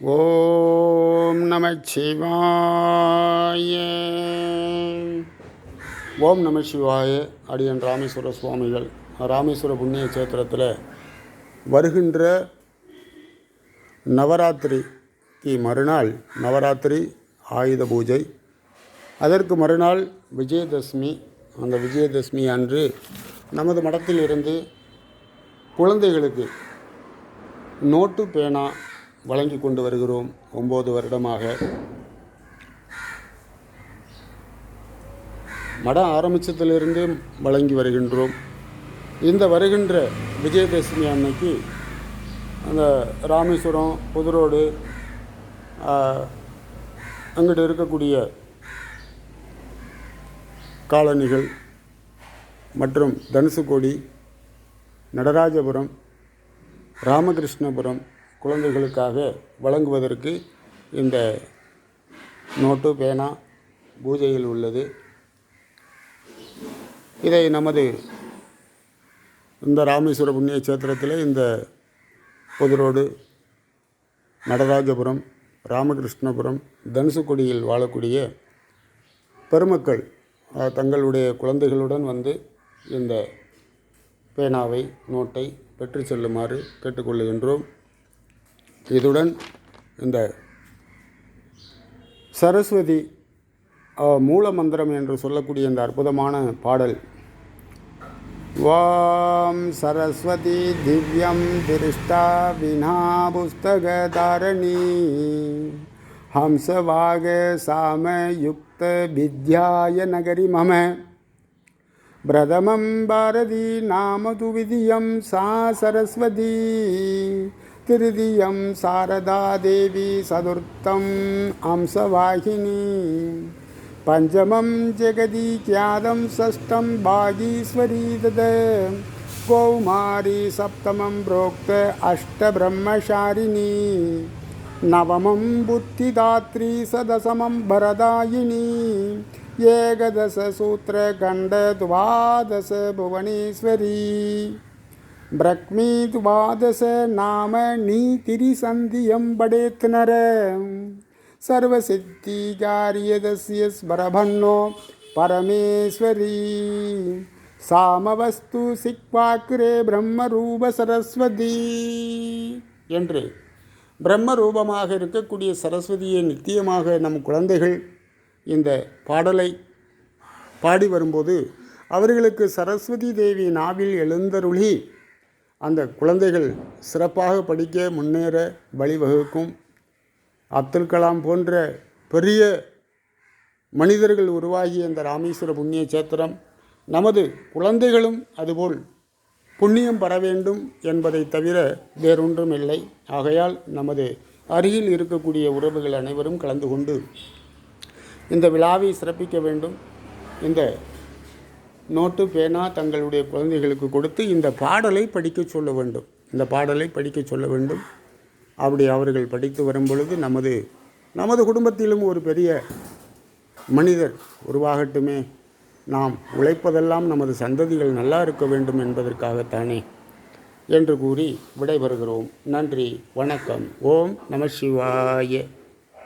ஓம் நமச்சிவாய ஓம் நமச்சிவாய அடியன் ராமேஸ்வர சுவாமிகள். ராமேஸ்வர புண்ணிய கஷேத்திரத்தில் வருகின்ற நவராத்திரிக்கு மறுநாள் நவராத்திரி ஆயுத பூஜை. அதற்கு மறுநாள் விஜயதசமி. அந்த விஜயதசமி அன்று நமது மடத்தில் இருந்து குழந்தைகளுக்கு நோட்டு பேனா வழங்கி கொண்டு வருகிறோம் ஒம்பது வருடமாக. மடம் ஆரம்பித்ததிலிருந்து வழங்கி வருகின்றோம். இந்த வருகின்ற விஜயதசமி அன்னைக்கு அந்த ராமேஸ்வரம் புதுரோடு அங்கிட்டு இருக்கக்கூடிய காலனிகள் மற்றும் தனுசுக்கோடி நடராஜபுரம் ராமகிருஷ்ணபுரம் குழந்தைகளுக்காக வழங்குவதற்கு இந்த நோட்டு பேனா பூஜையில் உள்ளது. இதை நமது இந்த ராமேஸ்வர புண்ணிய கஷேத்திரத்தில் இந்த புதுரோடு நடராஜபுரம் ராமகிருஷ்ணபுரம் தனுசுக்குடியில் வாழக்கூடிய பெருமக்கள் தங்களுடைய குழந்தைகளுடன் வந்து இந்த பேனாவை நோட்டை பெற்று செல்லுமாறு கேட்டுக்கொள்ளுகின்றோம் இதுடன் இந்த சரஸ்வதி மூல மந்திரம் என்று சொல்லக்கூடிய இந்த அற்புதமான பாடல். வாம் சரஸ்வதி திவ்யம் திருஷ்டா வினா புஸ்தகதாரணி ஹம்சவாக சாமயுக்த வித்யாய நகரி மம. பிரதமம் பாரதி நாமது விதியம் சா சரஸ்வதி. तृतीयं शारदादेवी चतुर्थम् अंशवाहिनी पञ्चमं जगदीख्यातं षष्ठं भागीश्वरी तत् कौमारी सप्तमं प्रोक्त अष्टब्रह्मशारिणी नवमं बुद्धिदात्री सदशमं भरदायिनी एकदशसूत्रखण्डद्वादश भुवनेश्वरी பிரக்மீது வாதச நாம நீ திரிசந்தியம்படேத் நர சர்வசித்திகாரியதஸ்ய ஸ்மரபன்னோ பரமேஸ்வரி சாமவஸ்து சிக்வாக்கிரே பிரம்மரூப சரஸ்வதி என்று பிரம்மரூபமாக இருக்கக்கூடிய சரஸ்வதியை நித்தியமாக நம் குழந்தைகள் இந்த பாடலை பாடி வரும்போது அவர்களுக்கு சரஸ்வதி தேவி நாவில் எழுந்தருளி அந்த குழந்தைகள் சிறப்பாக படிக்க முன்னேற வழிவகுக்கும். அப்துல் கலாம் போன்ற பெரிய மனிதர்கள் உருவாகிய இந்த ராமேஸ்வர புண்ணிய சேத்திரம் நமது குழந்தைகளும் அதுபோல் புண்ணியம் பெற வேண்டும் என்பதை தவிர வேறொன்றும் இல்லை ஆகையால் நமது அருகில் இருக்கக்கூடிய உறவுகள் அனைவரும் கலந்து கொண்டு இந்த விழாவை சிறப்பிக்க வேண்டும். இந்த நோட்டு பேனா தங்களுடைய குழந்தைகளுக்கு கொடுத்து இந்த பாடலை படிக்கச் சொல்ல வேண்டும். இந்த பாடலை படிக்கச் சொல்ல வேண்டும். அப்படி அவர்கள் படித்து வரும் பொழுது நமது நமது குடும்பத்திலும் ஒரு பெரிய மனிதர் உருவாகட்டுமே. நாம் உழைப்பதெல்லாம் நமது சந்ததிகள் நல்லா இருக்க வேண்டும் என்பதற்காகத்தானே என்று கூறி விடைபெறுகிறோம். நன்றி வணக்கம். ஓம் நம சிவாய.